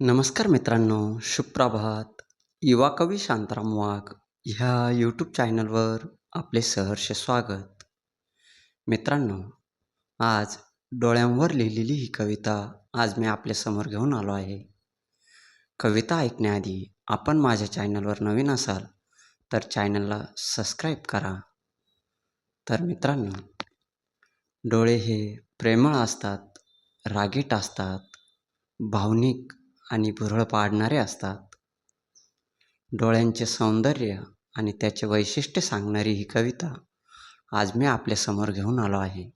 नमस्कार मित्रांनो सुप्रभात. युवा कवी शांताराम वाघ ह्या यूट्यूब चॅनलवर आपले सहर्ष स्वागत. मित्रांनो आज डोळ्यांवर लिहिलेली ही कविता आज मी आपल्यासमोर घेऊन आलो आहे. कविता ऐकण्याआधी आपण माझ्या चॅनलवर नवीन असाल तर चॅनलला सबस्क्राईब करा. तर मित्रांनो डोळे हे प्रेमळ असतात रागीट असतात भावनिक आणि भुरळ पाडणारे असतात. डोळ्यांचे सौंदर्य आणि त्याचे वैशिष्ट्य सांगणारी ही कविता आज मी आपल्यासमोर घेऊन आलो आहे.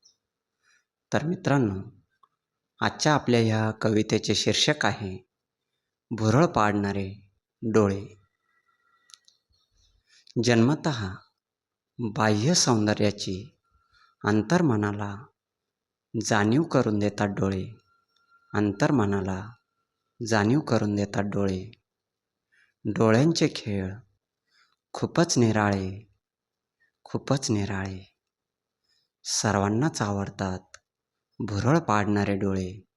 तर मित्रांनो आजच्या आपल्या ह्या कवितेचे शीर्षक आहे भुरळ पाडणारे डोळे जन्मत बाह्य सौंदर्याची अंतर्मनाला जाणीव करून देतात डोळे. अंतर्मनाला जाणीव करून देतात डोळे. डोळ्यांचे खेळ खूपच निराळे खूपच निराळे. सर्वांनाच आवडतात भुरळ पाडणारे डोळे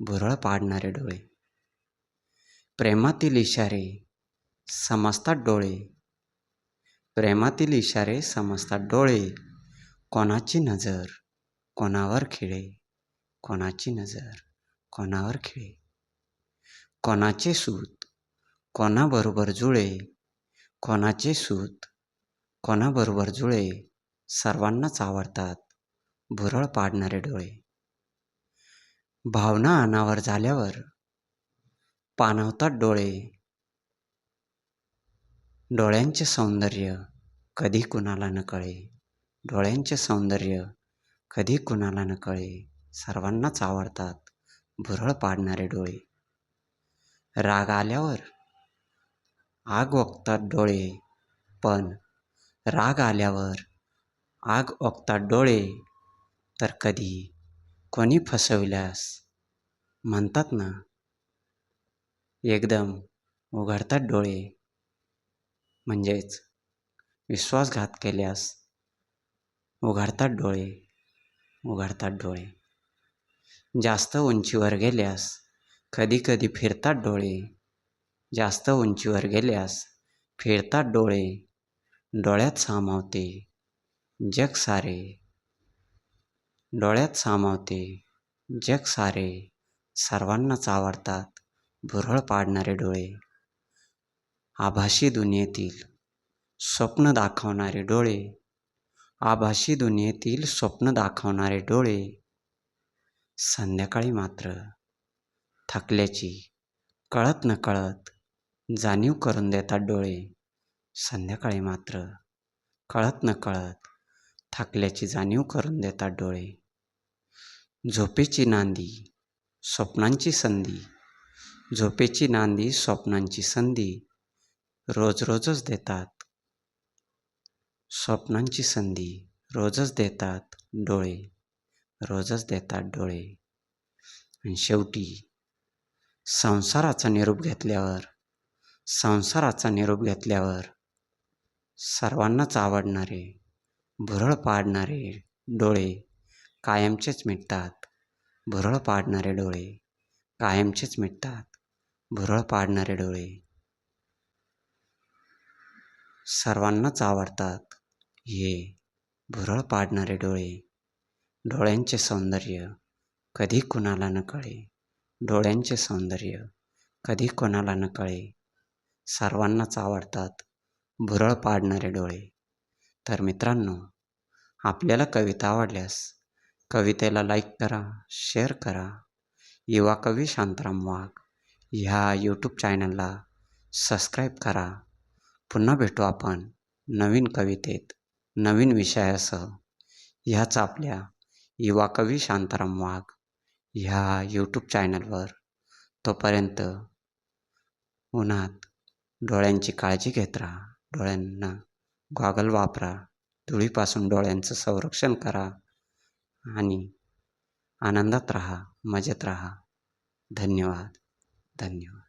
भुरळ पाडणारे डोळे. प्रेमातील इशारे समजतात डोळे. प्रेमातील इशारे समजतात डोळे. कोणाची नजर कोणावर खिळे कोणाची नजर कोणावर खिळे. कोणाचे सूत? कोणाबरोबर जुळे? कोणाचे सूत? कोणाबरोबर जुळे? सर्वांनाच आवडतात. भुरळ पाडणारे डोळे. भावना अनावर झाल्यावर पाणवतात डोळे. डोळ्यांचे सौंदर्य कधी कुणाला न कळे? डोळ्यांचे सौंदर्य कधी कुणाला न कळे? सर्वांनाच आवडतात. भुरळ पाडणारे डोळे. राग आल्यावर? आग ओकतात डोळे पण राग आल्यावर आग ओकतात डोळे. तर कधी कोणी फसवल्यास? म्हणतात ना एकदम उघडतात डोळे. म्हणजेच विश्वासघात केल्यास उघडतात डोळे उघडतात डोळे. जास्त उंचीवर गेल्यास कधीकधी फिरतात डोळे. जास्त उंचीवर गेल्यास फिरतात डोळे. डोळ्यात सामावते. जग सारे. डोळ्यात सामावते. जग सारे. सर्वांनाच आवडतात भुरळ पाडणारे डोळे. आभाषी दुनियेतील स्वप्न दाखवणारे डोळे. आभाषी दुनियेतील स्वप्न दाखवणारे डोळे. संध्याकाळी मात्र थकल्याची. कळत न कळत जाणीव करून देतात डोळे. संध्याकाळी मात्र कळत न कळत थकल्याची जाणीव करून देतात डोळे. झोपेची नांदी स्वप्नांची संधी. झोपेची नांदी स्वप्नांची संधी रोज रोजच देतात. स्वप्नांची संधी रोजच देतात डोळे. रोजच देतात डोळे. आणि शेवटी संसाराचा निरोप घेतल्यावर संसाराचा निरोप घेतल्यावर सर्वांनाच आवडणारे भुरळ पाडणारे डोळे कायमचेच मिटतात. भुरळ पाडणारे डोळे कायमचेच मिटतात. भुरळ पाडणारे डोळे सर्वांनाच आवडतात. हे भुरळ पाडणारे डोळे डोळ्यांचे सौंदर्य कधी कुणाला न कळे. डोळ्यांचे सौंदर्य कधी कोणाला न कळे. सर्वांनाच आवडतात भुरळ पाडणारे डोळे. तर मित्रांनो आपल्याला कविता आवडल्यास कवितेला लाईक करा शेअर करा. युवा कवी शांताराम वाघ ह्या यूट्यूब चॅनलला सबस्क्राईब करा. पुन्हा भेटू आपण नवीन कवितेत नवीन विषयासह. ह्याच आपल्या युवा कवी शांताराम वाघ ह्या यूट्यूब चॅनलवर तोपर्यंत उन्हात डोळ्यांची काळजी घेत राहा. डोळ्यांना गॉगल वापरा. धुळीपासून डोळ्यांचं संरक्षण करा आणि आनंदात राहा मजेत राहा. धन्यवाद. धन्यवाद.